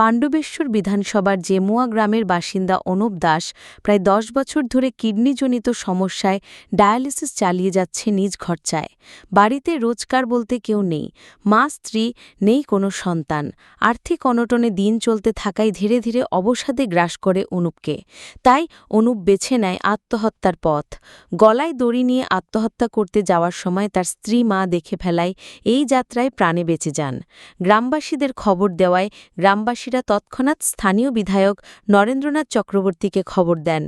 পাণ্ডবেশ্বর বিধানসভার জেমুয়া গ্রামের বাসিন্দা অনুপ দাস প্রায় দশ বছর ধরে কিডনিজনিত সমস্যায় ডায়ালিসিস চালিয়ে যাচ্ছে নিজ খরচায়। বাড়িতে রোজগার বলতে কেউ নেই। মা, স্ত্রী নেই কোনো সন্তান। আর্থিক অনটনে দিন চলতে থাকায় ধীরে ধীরে অবসাদে গ্রাস করে অনুপকে। তাই অনুপ বেছে নেয় আত্মহত্যার পথ। গলায় দড়ি নিয়ে আত্মহত্যা করতে যাওয়ার সময় তার স্ত্রী মা দেখে ফেলায়, এই যাত্রায় প্রাণে বেঁচে যান। গ্রামবাসীদের খবর দেওয়ায় গ্রামবাসীরা তৎক্ষণাৎ স্থানীয় বিধায়ক নরেন্দ্রনাথ চক্রবর্তীকে খবর দেন।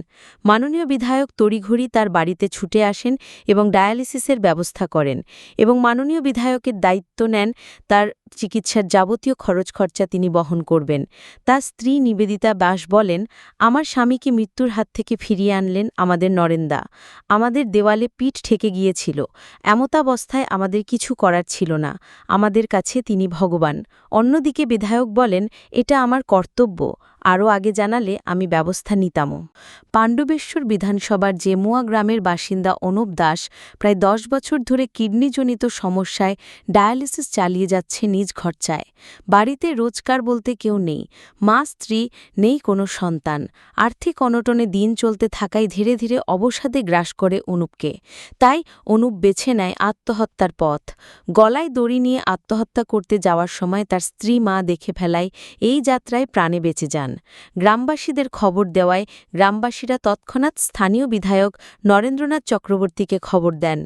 মাননীয় বিধায়ক তড়িঘড়ি তার বাড়িতে ছুটে আসেন এবং ডায়ালিসিসের ব্যবস্থা করেন এবং মাননীয় বিধায়কের দায়িত্ব নেন তার চিকিৎসার যাবতীয় খরচ খরচা তিনি বহন করবেন। তার স্ত্রী নিবেদিতা বাস বলেন, আমার স্বামীকে মৃত্যুর হাত থেকে ফিরিয়ে আনলেন আমাদের নরেন্দা। আমাদের দেওয়ালে পিঠ ঠেকে গিয়েছিল। এমতাবস্থায় আমাদের কিছু করার ছিল না। আমাদের কাছে তিনি ভগবান। অন্যদিকে বিধায়ক বলেন, এটা আমার কর্তব্য। আরও আগে জানালে আমি ব্যবস্থা নিতামও পাণ্ডবেশ্বর বিধানসভার জেমুয়া গ্রামের বাসিন্দা অনুপ দাস প্রায় দশ বছর ধরে কিডনিজনিত সমস্যায় ডায়ালিসিস চালিয়ে যাচ্ছে নিজ খরচায়। বাড়িতে রোজগার বলতে কেউ নেই। মা, স্ত্রী নেই কোনো সন্তান। আর্থিক অনটনে দিন চলতে থাকায় ধীরে ধীরে অবসাদে গ্রাস করে অনুপকে। তাই অনুপ বেছে নেয় আত্মহত্যার পথ। গলায় দড়ি নিয়ে আত্মহত্যা করতে যাওয়ার সময় তার স্ত্রী মা দেখে ফেলায় এই যাত্রায় প্রাণে বেঁচে যান। গ্রামবাসীদের খবর দেওয়ায় গ্রামবাসীরা তৎক্ষণাৎ স্থানীয় বিধায়ক নরেন্দ্রনাথ চক্রবর্তীকে খবর দেন।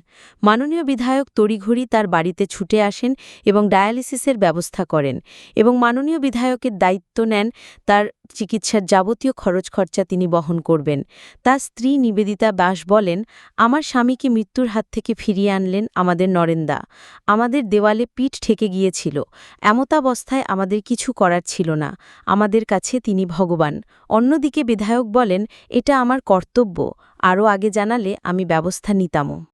মাননীয় বিধায়ক তড়িঘড়ি তার বাড়িতে ছুটে আসেন এবং ডায়ালিসিসের ব্যবস্থা করেন এবং মাননীয় বিধায়কের দায়িত্ব নেন তার চিকিৎসার যাবতীয় খরচ খরচা তিনি বহন করবেন। তার স্ত্রী নিবেদিতা বাস বলেন, আমার স্বামীকে মৃত্যুর হাত থেকে ফিরিয়ে আনলেন আমাদের নরেন্দা। আমাদের দেওয়ালে পিঠ ঠেকে গিয়েছিল। এমতাবস্থায় আমাদের কিছু করার ছিল না। আমাদের কাছে তিনি ভগবান। অন্যদিকে বিধায়ক বলেন, এটা আমার কর্তব্য। আরও আগে জানালে আমি ব্যবস্থা নিতামও।